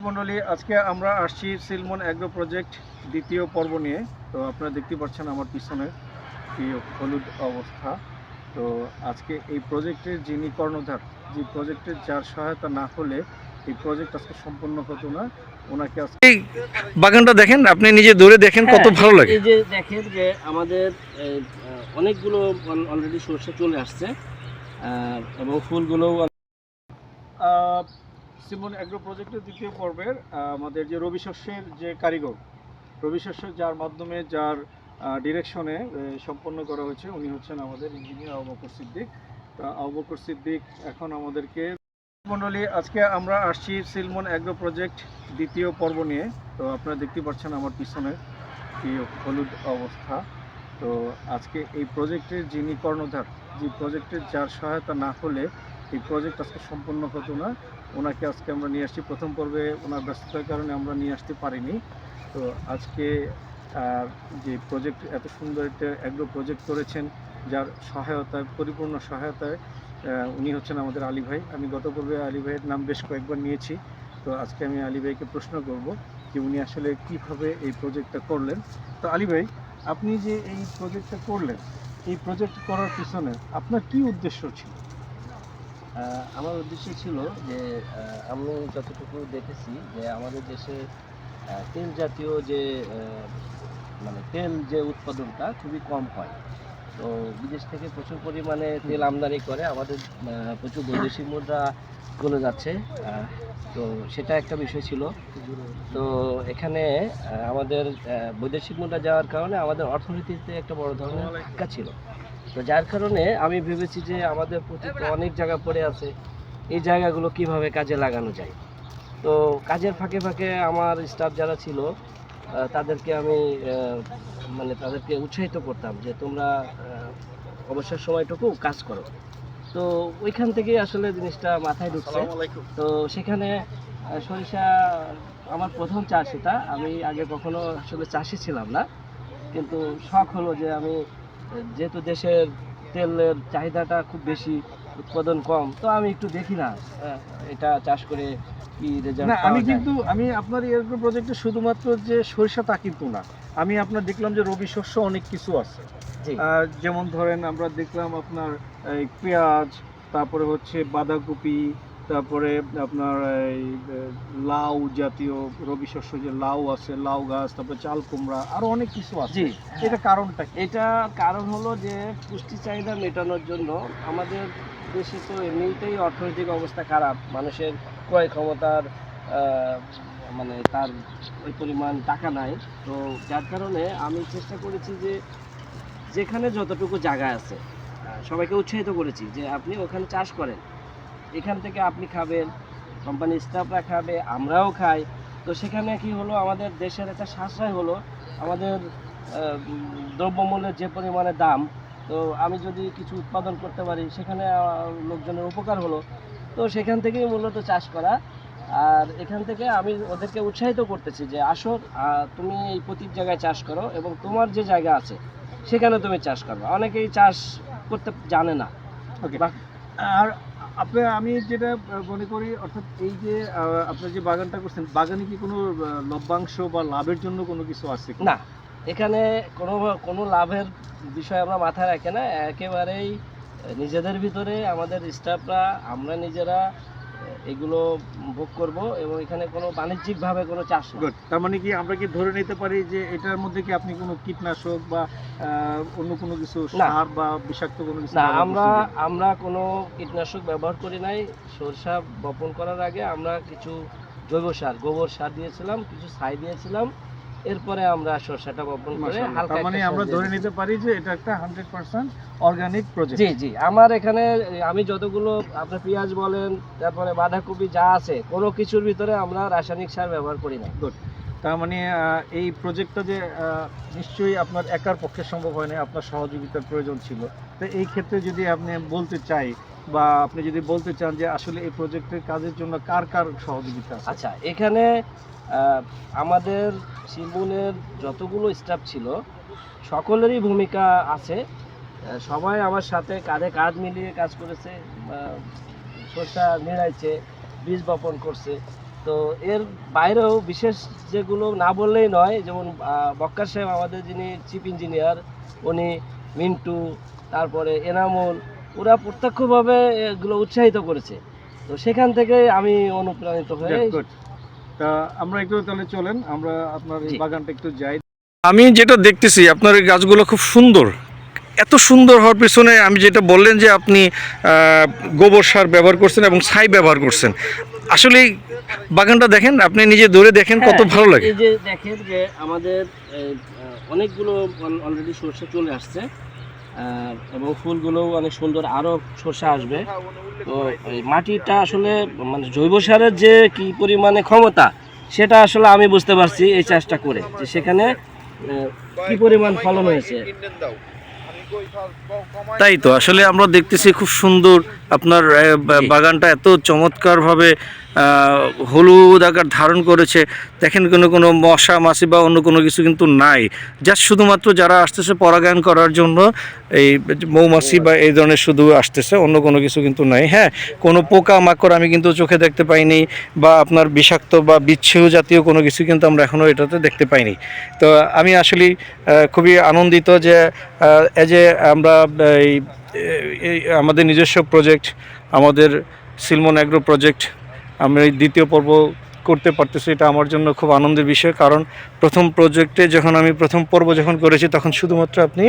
মন্ডলী আজকে আমরা আসছি সিলমন অ্যাগ্রো প্রজেক্ট দ্বিতীয় পর্ব নিয়ে। তো আপনারা দেখতে পাচ্ছেন আমার পিছনে কি হলুদ অবস্থা। তো আজকে এই প্রজেক্টের যিনি কর্ণধার যে প্রজেক্টের যার সহায়তা না হলে এই প্রজেক্ট আজকে সম্পূর্ণ হতো না ওনাকে আজকে এই বাগানটা দেখেন আপনি নিজে দূরে দেখেন কত হ্যাঁ, ভালো লাগে। এই যে দেখেন যে আমাদের অনেকগুলো অলরেডি সরষে চলে আসছে এবং ফুলগুলো আহ, সিমন অ্যাগ্রো প্রজেক্টের দ্বিতীয় পর্বের আমাদের যে রবি শস্যের যে কারিগর, রবি শস্য যার মাধ্যমে যার ডিরেকশনে সম্পন্ন করা হয়েছে, উনি হচ্ছেন আমাদের ইঞ্জিনিয়ার আবুবকর সিদ্দিক। তা আবুবকর সিদ্দিক এখন আমাদেরকে মণ্ডলী আজকে আমরা আসছি সিলমন অ্যাগ্রো প্রজেক্ট দ্বিতীয় পর্ব নিয়ে। তো আপনারা দেখতে পাচ্ছেন আমার পিছনে কি হলুদ অবস্থা। তো আজকে এই প্রজেক্টের যিনি কর্ণধার, যে প্রজেক্টের যার সহায়তা না হলে এই প্রজেক্ট আজকে সম্পূর্ণ হতো না। ওনাকে আজকে আমরা নিয়ে আসছি। প্রথম পর্বে ওনার ব্যস্ততার কারণে আমরা নিয়ে আসতে পারিনি। তো আজকে যে প্রজেক্ট এত সুন্দর একটা অ্যাগ্রো প্রজেক্ট করেছেন, যার সহায়তায়, পরিপূর্ণ সহায়তায় উনি হচ্ছেন আমাদের আলী ভাই। আমি গত পর্বে আলী ভাইয়ের নাম বেশ কয়েকবার নিয়েছি। তো আজকে আমি আলী ভাইকে প্রশ্ন করব যে উনি আসলে কীভাবে এই প্রজেক্টটা করলেন। তো আলী ভাই, আপনি যে এই প্রজেক্টটা করলেন, এই প্রজেক্ট করার পিছনে আপনার কি উদ্দেশ্য ছিল? আমার উদ্দেশ্য ছিল যে আমি যতটুকু দেখেছি যে আমাদের দেশে তেল জাতীয় যে মানে তেল যে উৎপাদনটা খুবই কম হয়। তো বিদেশ থেকে প্রচুর পরিমাণে তেল আমদানি করে, আমাদের প্রচুর বৈদেশিক মুদ্রা চলে যাচ্ছে। তো সেটা একটা বিষয় ছিল। তো এখানে আমাদের বৈদেশিক মুদ্রা যাওয়ার কারণে আমাদের অর্থনীতিতে একটা বড় ধরনের ছিল। তো যার কারণে আমি ভেবেছি যে আমাদের প্রতি অনেক জায়গা পড়ে আছে এই জায়গাগুলো কীভাবে কাজে লাগানো যায়? তো কাজের ফাঁকে ফাঁকে আমার স্টাফ যারা ছিল তাদেরকে আমি মানে তাদেরকে উৎসাহিত করতাম যে তোমরা অবসর সময়টুকু কাজ করো। তো ওইখান থেকেই আসলে জিনিসটা মাথায় ঢুকছে। তো সেখানে সরিষা আমার প্রথম চাষ এটা। আমি আগে কখনো আসলে চাষি ছিলাম না কিন্তু শখ হলো যে আমি যেহেতু দেশের তেলের চাহিদাটা খুব বেশি উৎপাদন কম তো আমি একটু দেখি না এটা চাষ করে কি রেজাল্ট না আমি কিন্তু আমি আপনার এই এগ্রো প্রজেক্টে শুধুমাত্র যে সরিষা তা কিন্তু না আমি আপনার দেখলাম যে রবি শস্য অনেক কিছু আছে। যেমন ধরেন আমরা দেখলাম আপনার এই পেঁয়াজ তারপরে হচ্ছে বাঁধাকপি তারপরে আপনার এই লাউ জাতীয় রবি শস্য যে লাউ আছে লাউ গাছ তারপরে চাল কুমড়া আরও অনেক কিছু আছে। এটা কারণটা এটা কারণ হলো যে পুষ্টি চাহিদা মেটানোর জন্য আমাদের দেশে তো এমনিতেই অর্থনৈতিক অবস্থা খারাপ। মানুষের ক্রয় ক্ষমতার মানে তার ওই পরিমাণ টাকা নাই। তো যার কারণে আমি চেষ্টা করেছি যে যেখানে যতটুকু জায়গা আছে সবাইকে উৎসাহিত করেছি যে আপনি ওখানে চাষ করেন। এখান থেকে আপনি খাবেন কোম্পানির স্টাফরা খাবে আমরাও খাই। তো সেখানে কি হলো আমাদের দেশের একটা সাশ্রয় হলো আমাদের দ্রব্যমূল্যের যে পরিমাণে দাম তো আমি যদি কিছু উৎপাদন করতে পারি সেখানে লোকজনের উপকার হলো। তো সেখান থেকেই মূলত চাষ করা। আর এখান থেকে আমি ওদেরকে উৎসাহিত করতেছি যে আসো তুমি এই প্রতি জায়গায় চাষ করো এবং তোমার যে জায়গা আছে সেখানে তুমি চাষ করবে। অনেকেই চাষ করতে জানে না। ওকে। আর আপনি আমি যেটা মনে করি, অর্থাৎ এই যে আপনি আপনার যে বাগানটা করছেন, বাগানে কি কোনো লভ্যাংশ বা লাভের জন্য কোনো কিছু আছে? না, এখানে কোনো কোনো লাভের বিষয় আমরা মাথায় রাখি না একেবারেই নিজেদের ভিতরে আমাদের স্টাফরা, আমরা নিজেরা এগুলো ভোগ করব এবং এখানে কোনো বাণিজ্যিকভাবে কোনো চাষ না। তার মানে কি আমরা কি ধরে নিতে পারি যে এটার মধ্যে কি আপনি কোনো কীটনাশক বা অন্য কোনো কিছু সার বা বিষাক্ত কোনো কিছু না আমরা আমরা কোনো কীটনাশক ব্যবহার করি নাই। সরষা বপন করার আগে আমরা কিছু জৈব সার গোবর সার দিয়েছিলাম কিছু ছাই দিয়েছিলাম। এরপরে আমরা সরষাটা বপন করে হালকা মানে আমরা ধরে নিতে পারি যে এটা একটা হান্ড্রেড পার্সেন্ট অর্গানিক প্রজেক্ট জি জি। আমার এখানে আমি যতগুলো আপনার পেঁয়াজ বলেন তারপরে বাঁধাকপি যা আছে কোনো কিছুর ভিতরে আমরা রাসায়নিক সার ব্যবহার করি না। গুড তার মানে এই প্রজেক্টটা যে নিশ্চয়ই আপনার একার পক্ষে সম্ভব হয় না আপনার সহযোগিতার প্রয়োজন ছিল। তো এই ক্ষেত্রে যদি আপনি বলতে চাই বা আপনি যদি বলতে চান যে আসলে এই প্রজেক্টের কাজের জন্য কার কার সহযোগিতা আচ্ছা এখানে আমাদের শিবনের যতগুলো স্টাফ ছিল, সকলেরই ভূমিকা আছে। সবাই আমার সাথে কাঁধে কাঁধ মিলিয়ে কাজ করেছে সরষা নিড়াইছে, বীজ বপন করছে। তো এর বাইরেও বিশেষ যেগুলো না বললেই নয়, যেমন বক্কার সাহেব আমাদের যিনি চিফ ইঞ্জিনিয়ার উনি মিন্টু, তারপরে এনামুল ওরা প্রত্যক্ষভাবে এগুলো উৎসাহিত করেছে। তো সেখান থেকে আমি অনুপ্রাণিত হয়ে তা আমরা একটু তাহলে চলেন আমরা আপনার এই বাগানটা একটু যাই। আমি যেটা দেখতেছি আপনার এই গাছগুলো খুব সুন্দর। এত সুন্দর হওয়ার পিছনে আমি যেটা বললেন যে আপনি আহ, গোবর সার ব্যবহার করছেন এবং ছাই ব্যবহার করছেন। আসলে বাগানটা দেখেন আপনি নিজে দূরে দেখেন কত হ্যাঁ, ভালো লাগে। এই যে দেখেন যে আমাদের অনেকগুলো অলরেডি সর্ষে চলে আসছে। এবং ফুলগুলো অনেক সুন্দর, আরও সর্ষে আসবে তো এই মাটিটা আসলে মানে জৈব সারের যে কি পরিমাণে ক্ষমতা, সেটা আসলে আমি বুঝতে পারছি এই চাষটা করে, যে সেখানে কি পরিমাণ ফলন হয়েছে তাই তো, আসলে আমরা দেখতেছি খুব সুন্দর আপনার। বাগানটা এত চমৎকারভাবে হলুদ আকার ধারণ করেছে। দেখেন কোনো কোনো মশা, মাছি বা অন্য কোনো কিছু কিন্তু নাই। জাস্ট শুধুমাত্র যারা আসতেছে পরাগায়ন করার জন্য, এই মৌমাছি বা এই ধরনের শুধু আসতেছে, অন্য কোনো কিছু কিন্তু নাই। হ্যাঁ কোনো পোকা মাকড় আমি কিন্তু চোখে দেখতে পাইনি, বা আপনার বিষাক্ত বা বিচ্ছেহ জাতীয় কোনো কিছু কিন্তু আমরা এখনও এটাতে দেখতে পাইনি। তো আমি আসলে খুবই আনন্দিত যে এই যে আমরা এই আমাদের নিজস্ব প্রজেক্ট, আমাদের সিলমন অ্যাগ্রো প্রজেক্ট আমি এই দ্বিতীয় পর্ব করতে পারতেছি, এটা আমার জন্য খুব আনন্দের বিষয়। কারণ প্রথম প্রজেক্টে যখন আমি প্রথম পর্ব যখন করেছি, তখন শুধুমাত্র আপনি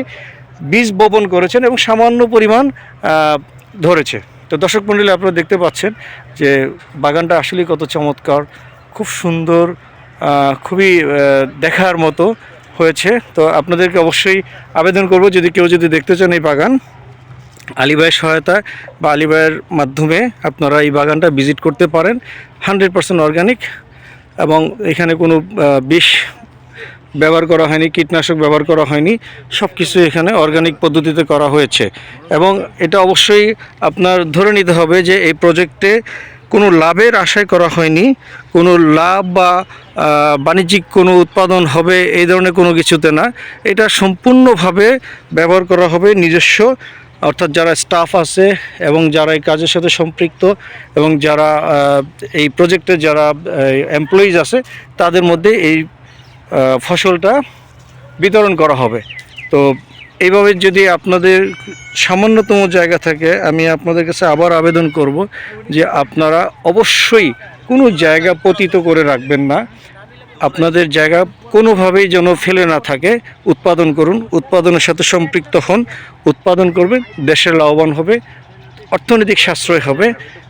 বীজ বপন করেছেন এবং সামান্য পরিমাণ ধরেছে। তো দর্শক মণ্ডলী আপনারা দেখতে পাচ্ছেন যে বাগানটা আসলেই কত চমৎকার, খুব সুন্দর খুবই দেখার মতো হয়েছে। তো আপনাদেরকে অবশ্যই আবেদন করব, যদি কেউ যদি দেখতে চান এই বাগান। আলিবাইয়ের সহায়তা বা আলিবাইয়ের মাধ্যমে আপনারা এই বাগানটা ভিজিট করতে পারেন। হান্ড্রেড পার্সেন্ট অর্গানিক এবং এখানে কোনো বিষ ব্যবহার করা হয়নি, কীটনাশক ব্যবহার করা হয়নি সব কিছু এখানে অর্গানিক পদ্ধতিতে করা হয়েছে। এবং এটা অবশ্যই আপনার ধরে নিতে হবে যে এই প্রজেক্টে কোনো লাভের আশায় করা হয়নি, কোনো লাভ বা বাণিজ্যিক কোনো উৎপাদন হবে এই ধরনের কোনো কিছুতে না। এটা সম্পূর্ণভাবে ব্যবহার করা হবে নিজস্ব অর্থাৎ যারা স্টাফ আছে এবং যারা এই কাজের সাথে সম্পৃক্ত এবং যারা এই প্রজেক্টে যারা এমপ্লয়িজ আছে, তাদের মধ্যে এই ফসলটা বিতরণ করা হবে। তো এইভাবে যদি আপনাদের সামান্যতম জায়গা থাকে, আমি আপনাদের কাছে আবার আবেদন করব যে আপনারা অবশ্যই কোনো জায়গা পতিত করে রাখবেন না। আপনাদের জায়গা কোনোভাবেই যেন ফেলে না থাকে। উৎপাদন করুন, উৎপাদনের সাথে সম্পৃক্ত হন। উৎপাদন করবেন দেশের লাভবান হবে, অর্থনৈতিক সাশ্রয় হবে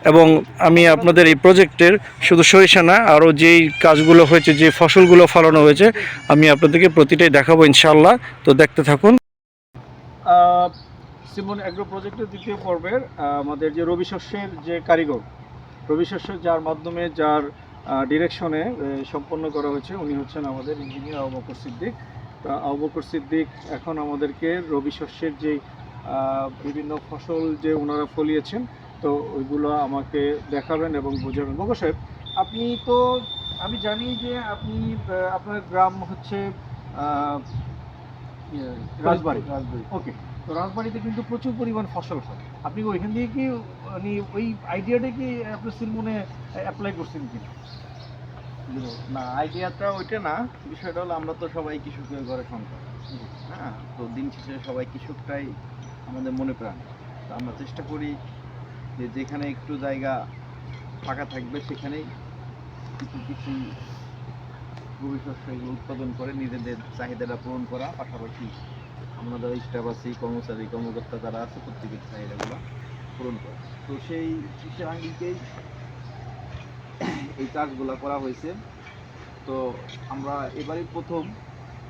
এবং আমি আপনাদের এই প্রজেক্টের শুধু সরিষা না, আরও যেই কাজগুলো হয়েছে, যে ফসলগুলো ফলানো হয়েছে, আমি আপনাদেরকে প্রতিটাই দেখাবো ইনশাল্লাহ তো দেখতে থাকুন। সিমন অ্যাগ্রো প্রজেক্টের দ্বিতীয় পর্বের আমাদের যে রবি শস্যের যে কারিগর, রবি শস্য যার মাধ্যমে যার ডিরেকশনে সম্পন্ন করা হয়েছে। উনি হচ্ছেন আমাদের ইঞ্জিনিয়ার আবু বকর সিদ্দিক। তা আবু বকর সিদ্দিক এখন আমাদেরকে রবি শস্যের যে বিভিন্ন ফসল যে ওনারা ফলিয়েছেন তো ওইগুলো আমাকে দেখাবেন এবং বোঝাবেন। বকর সাহেব আপনি তো আমি জানি যে আপনি আপনার গ্রাম হচ্ছে ইয়ে, রাজবাড়ি। রাজবাড়ি। ওকে তো রাজবাড়িতে কিন্তু প্রচুর পরিমাণ ফসল হয়। আপনি ওইখান দিয়ে কি মানে ওই আইডিয়াটা কি আপনার সিলমনে অ্যাপ্লাই করছেন কি না আইডিয়াটা ওইটা না। বিষয়টা হলো আমরা তো সবাই কৃষকের ঘরে সন্তান। হ্যাঁ তো দিন শেষে সবাই কৃষকটাই আমাদের মনে প্রাণ। তো আমরা চেষ্টা করি যে যেখানে একটু জায়গা ফাঁকা থাকবে, সেখানেই কিছু কিছু রবি শস্য উৎপাদন করে নিজেদের চাহিদাটা পূরণ করা, পাশাপাশি আমরা যারা স্টাফ আছি কর্মচারী কর্মকর্তা যারা আছে প্রত্যেকের চাহিদাগুলো পূরণ করা তো সেই কৃষির আঙ্গিকেই এই কাজগুলো করা হয়েছে। তো আমরা এবারই প্রথম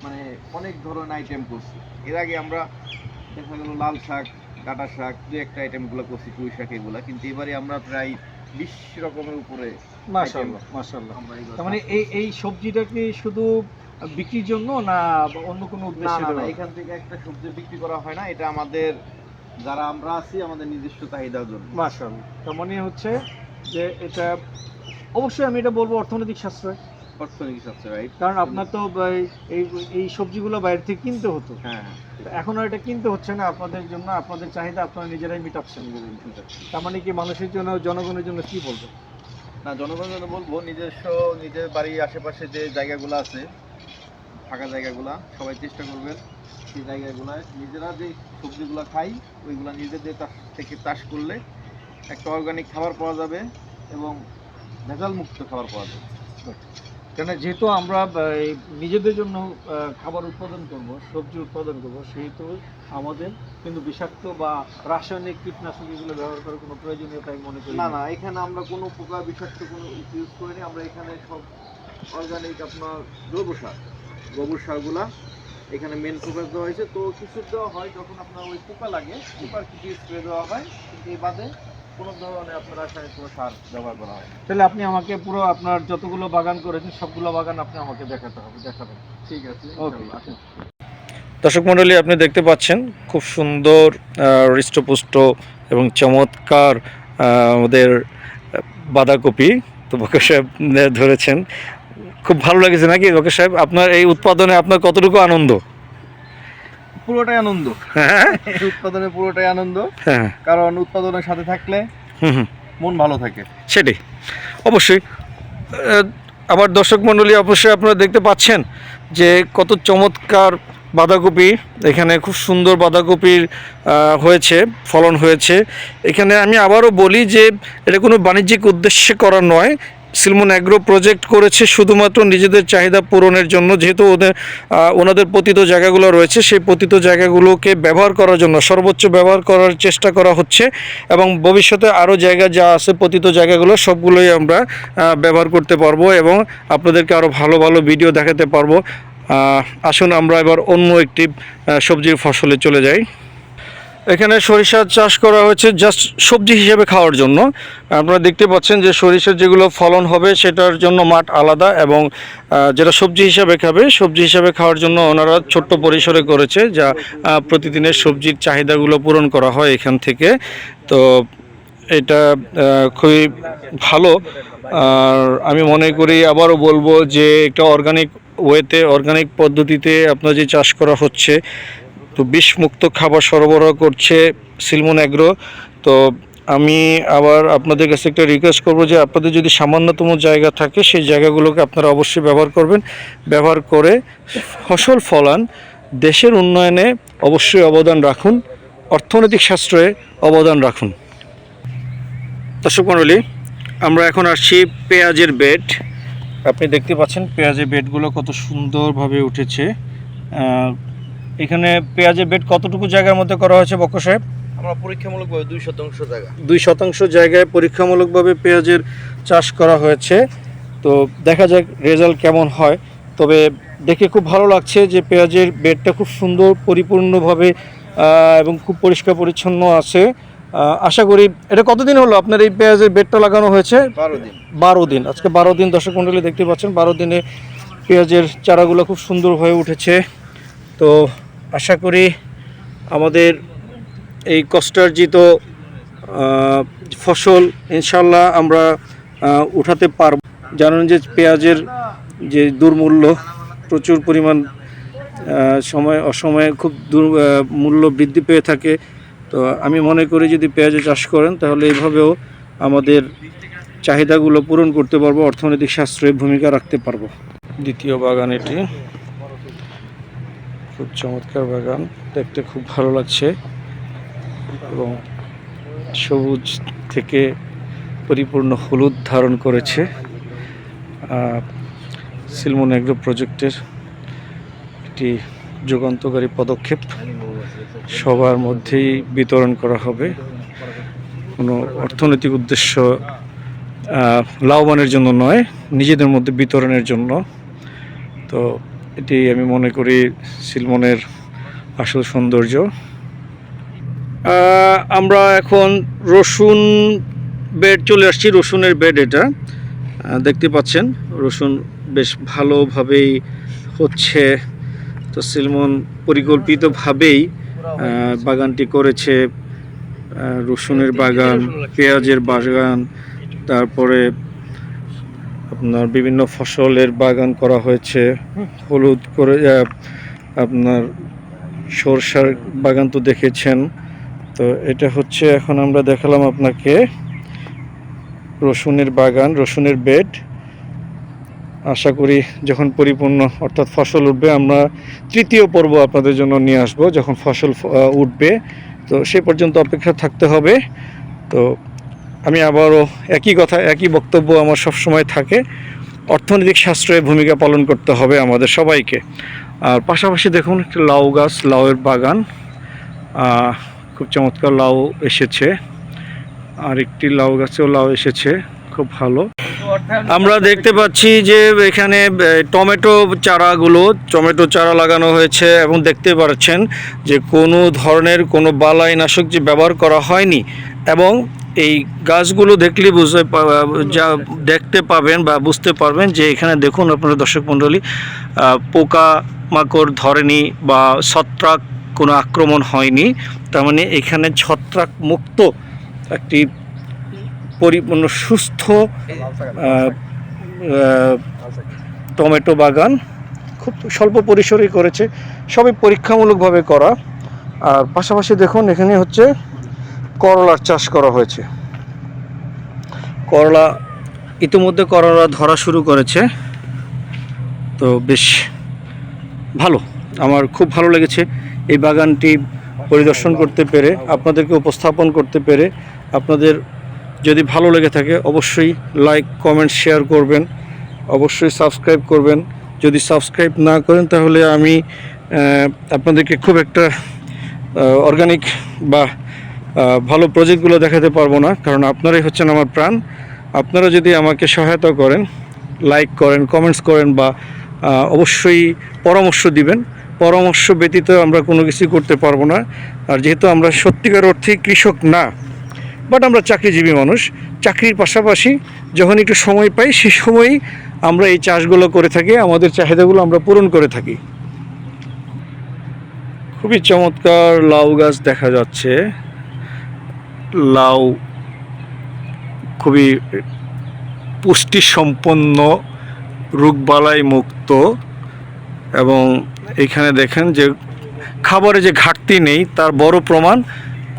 মানে অনেক ধরনের আইটেম করছি। এর আগে আমরা দেখা গেল লাল শাক ডাটা শাক দু একটা আইটেমগুলো করছি পুঁই শাক এগুলো। কিন্তু এবারে আমরা প্রায় বিশ রকমের উপরে এগুলো তার মানে এই এই সবজিটা কি শুধু বিক্রির জন্য না অন্য কোনো উদ্দেশ্যে না? এখান থেকে একটা সবজি বিক্রি করা হয় না এটা আমাদের যারা আমরা আছি আমাদের নিজস্ব চাহিদার জন্য। মাশাআল্লাহ। তার মানে হচ্ছে যে এটা অবশ্যই আমি এটা বলব অর্থনৈতিক সাশ্রয়। অর্থনৈতিক সবচেয়ে রাইট কারণ আপনার তো এই- এই এই সবজিগুলো বাইরে থেকে কিনতে হতো। হ্যাঁ হ্যাঁ। এখন আর এটা কিনতে হচ্ছে না আপনাদের জন্য আপনাদের চাহিদা আপনারা নিজেরাই মেটাচ্ছেন। তার মানে কি মানুষের জন্য জনগণের জন্য কি বলব? না জনগণের জন্য বলব নিজস্ব নিজের বাড়ির আশেপাশে যে জায়গাগুলো আছে ফাঁকা জায়গাগুলা সবাই চেষ্টা করবেন সেই জায়গাগুলায় নিজেরা যে সবজিগুলো খাই ওইগুলা নিজেদের থেকে চাষ করলে একটা অর্গানিক খাবার পাওয়া যাবে এবং ভেজাল মুক্ত খাবার পাওয়া যাবে। কেন যেহেতু আমরা নিজেদের জন্য খাবার উৎপাদন করব সবজি উৎপাদন করব সেহেতু আমাদের কিন্তু বিষাক্ত বা রাসায়নিক কীটনাশক এগুলো ব্যবহার করার কোনো প্রয়োজনীয়তা আমি মনে করি না না। এখানে আমরা কোনো প্রকার বিষাক্ত কোনো ইউজ করিনি আমরা এখানে সব অর্গানিক আপনার জৈব সার। গোবর সারগুলা এখানে মেন ফোকাস দেওয়া হয়েছে। তো কিছু দেওয়া হয় যখন আপনার ওই পোকা লাগে পোকার কিছু স্প্রে দেওয়া হয়। কিন্তু এই বাদে কোনো ধরনের আপনার রাসায়নিক কোনো সার ব্যবহার করা হয় না। তাহলে আপনি আমাকে পুরো আপনার যতগুলো বাগান করেছেন সবগুলো বাগান আপনি আমাকে দেখাতে হবে দেখাবেন। ঠিক আছে ওকে। দর্শক মণ্ডলী আপনি দেখতে পাচ্ছেন খুব সুন্দর আহ, হৃষ্টপুষ্ট এবং চমৎকার আহ, আমাদের বাঁধাকপি তো বকের সাহেব ধরেছেন। খুব ভালো লেগেছে নাকি বকের সাহেব? আপনার এই উৎপাদনে আপনার কতটুকু আনন্দ? পুরোটাই আনন্দ। হ্যাঁ? উৎপাদনে পুরোটাই আনন্দ। হ্যাঁ। কারণ উৎপাদনের সাথে থাকলে মন ভালো থাকে। সেটাই। অবশ্যই। আবার দর্শক মণ্ডলী অবশ্যই আপনারা দেখতে পাচ্ছেন যে কত চমৎকার বাঁধাকপি এখানে খুব সুন্দর বাঁধাকপির হয়েছে ফলন হয়েছে। এখানে আমি আবারও বলি যে এটা কোনো বাণিজ্যিক উদ্দেশ্যে করা নয় সিলমন অ্যাগ্রো প্রজেক্ট করেছে শুধুমাত্র নিজেদের চাহিদা পূরণের জন্য, যেহেতু ওদের ওনাদের পতিত জায়গাগুলো রয়েছে, সেই পতিত জায়গাগুলোকে ব্যবহার করার জন্য, সর্বোচ্চ ব্যবহার করার চেষ্টা করা হচ্ছে এবং ভবিষ্যতে আরও জায়গা যা আছে, পতিত জায়গাগুলো, সবগুলোই আমরা ব্যবহার করতে পারব এবং আপনাদেরকে আরও ভালো ভালো ভিডিও দেখাতে পারব। আসুন আমরা এবার অন্য একটি সবজির ফসলে চলে যাই। এখানে সরিষা চাষ করা হয়েছে জাস্ট সবজি হিসেবে খাওয়ার জন্য। আপনারা দেখতে পাচ্ছেন যে সরিষার যেগুলো ফলন হবে সেটার জন্য মাঠ আলাদা এবং যেটা সবজি হিসাবে খাবে, সবজি হিসাবে খাওয়ার জন্য ওনারা ছোট্ট পরিসরে করেছে যা প্রতিদিনের সবজির চাহিদাগুলো পূরণ করা হয় এখান থেকে। তো এটা খুবই ভালো। আর আমি মনে করি আবারও বলব যে একটা অর্গানিক ওয়েতে অর্গানিক পদ্ধতিতে আপনার যে চাষ করা হচ্ছে তো বিষমুক্ত খাবার সরবরাহ করছে সিলমন অ্যাগ্রো। তো আমি আবার আপনাদের কাছে একটা রিকোয়েস্ট করব যে আপনাদের যদি সামান্যতম জায়গা থাকে, সেই জায়গাগুলোকে আপনারা অবশ্যই ব্যবহার করবেন। ব্যবহার করে ফসল ফলান, দেশের উন্নয়নে অবশ্যই অবদান রাখুন, অর্থনৈতিক শাস্ত্রে অবদান রাখুন। দর্শক মণ্ডলী, আমরা এখন আসছি পেঁয়াজের বেড। আপনি দেখতে পাচ্ছেন পেঁয়াজের বেডগুলো কত সুন্দরভাবে উঠেছে। এখানে পেঁয়াজের বেড কতটুকু জায়গার মধ্যে করা হয়েছে বক্ক সাহেব? আমরা পরীক্ষামূলকভাবে দুই শতাংশ জায়গা। দুই শতাংশ জায়গায় পরীক্ষামূলকভাবে পেঁয়াজের চাষ করা হয়েছে। তো দেখা যাক রেজাল্ট কেমন হয়। তবে দেখে খুব ভালো লাগছে যে পেঁয়াজের বেডটা খুব সুন্দর পরিপূর্ণভাবে এবং খুব পরিষ্কার পরিচ্ছন্ন আছে। আশা করি এটা কতদিন হলো আপনার এই পেঁয়াজের বেডটা লাগানো হয়েছে? বারো দিন। বারো দিন। আজকে বারো দিন দর্শক মণ্ডলী দেখতে পাচ্ছেন বারো দিনে পেঁয়াজের চারাগুলো খুব সুন্দর হয়ে উঠেছে। তো আশা করি আমাদের এই কষ্টার্জিত ফসল ইনশাল্লাহ আমরা উঠাতে পারব। জানেন যে পেঁয়াজের যে দুর্মূল্য প্রচুর পরিমাণ সময়, অসময়ে খুব দুর মূল্য বৃদ্ধি পেয়ে থাকে। তো আমি মনে করি যদি পেঁয়াজে চাষ করেন, তাহলে এইভাবেও আমাদের চাহিদাগুলো পূরণ করতে পারব, অর্থনৈতিক শাস্ত্রে ভূমিকা রাখতে পারব। দ্বিতীয় বাগান এটি। খুব চমৎকার বাগান। দেখতে খুব ভালো লাগছে। এবং সবুজ থেকে পরিপূর্ণ হলুদ ধারণ করেছে সিলমন এগ্রো প্রজেক্টের একটি যুগান্তকারী পদক্ষেপ। সবার মধ্যেই বিতরণ করা হবে। কোনো অর্থনৈতিক উদ্দেশ্য লাভবানের জন্য নয়, নিজেদের মধ্যে বিতরণের জন্য। তো এটি আমি মনে করি শিলমনের আসল সৌন্দর্য। আমরা এখন রসুন বেড চলে আসছি, রসুনের বেড এটা। দেখতে পাচ্ছেন, রসুন বেশ ভালোভাবেই হচ্ছে। তো সিলমন পরিকল্পিতভাবেই বাগানটি করেছে। রসুনের বাগান, পেঁয়াজের বাগান, তারপরে আপনার বিভিন্ন ফসলের বাগান করা হয়েছে। হলুদ করে আপনার সরষার বাগান তো দেখেছেন। তো এটা হচ্ছে এখন আমরা দেখালাম আপনাকে রসুনের বাগান, রসুনের বেড। আশা করি যখন পরিপূর্ণ অর্থাৎ ফসল উঠবে, আমরা তৃতীয় পর্ব আপনাদের জন্য নিয়ে আসব, যখন ফসল উঠবে। তো সে পর্যন্ত অপেক্ষা থাকতে হবে। তো আমি আবারও একই কথা, একই বক্তব্য আমার সবসময় থাকে। অর্থনৈতিক শাস্ত্রের ভূমিকা পালন করতে হবে আমাদের সবাইকে। আর পাশাপাশি দেখুন, একটি লাউ গাছ, লাউয়ের বাগান। খুব চমৎকার লাউ এসেছে। আর একটি লাউ গাছেও লাউ এসেছে, খুব ভালো। আমরা দেখতে পাচ্ছি যে এখানে টমেটো চারাগুলো, টমেটো চারা লাগানো হয়েছে এবং দেখতে পাচ্ছেন যে কোনো ধরনের কোনো বালাইনাশক যে ব্যবহার করা হয়নি এবং এই গাছগুলো দেখলে বুঝতে যা দেখতে পাবেন বা বুঝতে পারবেন যে এখানে দেখুন আপনারা দর্শক মণ্ডলী পোকা মাকড় ধরেনি বা ছত্রাক কোনো আক্রমণ হয়নি। তার মানে এখানে ছত্রাক মুক্ত একটি পরিপূর্ণ সুস্থ টমেটো বাগান খুব স্বল্প পরিসরেই করেছে। সবই পরীক্ষামূলকভাবে করা। আর পাশাপাশি দেখুন এখানে হচ্ছে করলার চাষ করা হয়েছে। করলা, ইতিমধ্যে করলা ধরা শুরু করেছে। তো বেশ ভালো, আমার খুব ভালো লেগেছে। এই বাগানটি পরিদর্শন করতে পেরে, আপনাদেরকে উপস্থাপন করতে পেরে, আপনাদের যদি ভালো লেগে থাকে, অবশ্যই লাইক, কমেন্ট, শেয়ার করবেন। অবশ্যই সাবস্ক্রাইব করবেন। যদি সাবস্ক্রাইব না করেন, তাহলে আমি আপনাদেরকে খুব একটা অর্গানিক বা ভালো প্রজেক্টগুলো দেখাতে পারব না, কারণ আপনারাই হচ্ছেন আমার প্রাণ। আপনারা যদি আমাকে সহায়তা করেন লাইক করেন কমেন্টস করেন বা অবশ্যই পরামর্শ দিবেন। পরামর্শ ব্যতীত আমরা কোনো কিছু করতে পারব না। আর যেহেতু আমরা সত্যিকার অর্থে কৃষক না বাট আমরা চাকরিজীবী মানুষ, চাকরির পাশাপাশি যখন একটু সময় পাই, সে সময়ই আমরা এই চাষগুলো করে থাকি, আমাদের চাহিদাগুলো আমরা পূরণ করে থাকি। খুবই চমৎকার লাউ গাছ দেখা যাচ্ছে। লাউ খুবই পুষ্টি সম্পন্ন রোগবালাই মুক্ত এবং এখানে দেখেন যে খাবারে যে ঘাটতি নেই, তার বড় প্রমাণ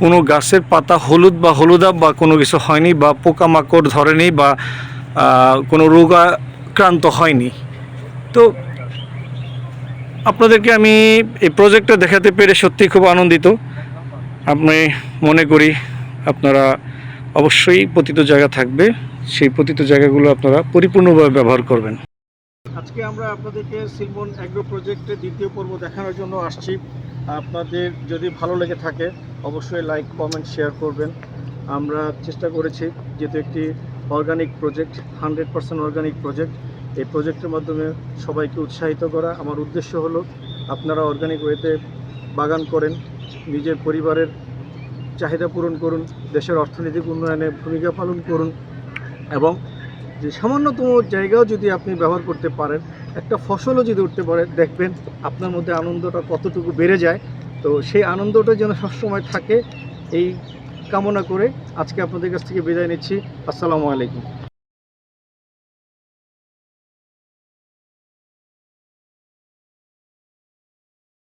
কোনো গাছের পাতা হলুদ বা হলুদাব বা কোনো কিছু হয়নি বা পোকামাকড় ধরেনি বা কোনো রোগাক্রান্ত হয়নি। তো আপনাদেরকে আমি এই প্রজেক্টটা দেখাতে পেরে সত্যি খুব আনন্দিত। আপনি মনে করি আপনারা অবশ্যই পতিত জায়গা থাকবে। সেই পতিত জায়গাগুলো আপনারা পরিপূর্ণভাবে ব্যবহার করবেন। আজকে আমরা আপনাদেরকে সিলমন অ্যাগ্রো প্রজেক্টের দ্বিতীয় পর্ব দেখানোর জন্য আসছি। আপনাদের যদি ভালো লেগে থাকে, অবশ্যই লাইক, কমেন্ট, শেয়ার করবেন। আমরা চেষ্টা করেছি, যেহেতু একটি organic project, hundred percent organic project, এই প্রজেক্টের মাধ্যমে সবাইকে উৎসাহিত করা। আমার উদ্দেশ্য হলো, আপনারা অর্গানিক ওয়েতে বাগান করেন, নিজের পরিবারের চাহিদা পূরণ করুন, দেশের অর্থনৈতিক উন্নয়নে ভূমিকা পালন করুন এবং যে সামান্যতম জায়গাও যদি আপনি ব্যবহার করতে পারেন, একটা ফসলও যদি উঠতে পারে, দেখবেন আপনার মধ্যে আনন্দটা কতটুকু বেড়ে যায়। তো সেই আনন্দটা যেন সবসময় থাকে, এই কামনা করে আজকে আপনাদের কাছ থেকে বিদায় নিচ্ছি। আসসালামু আলাইকুম।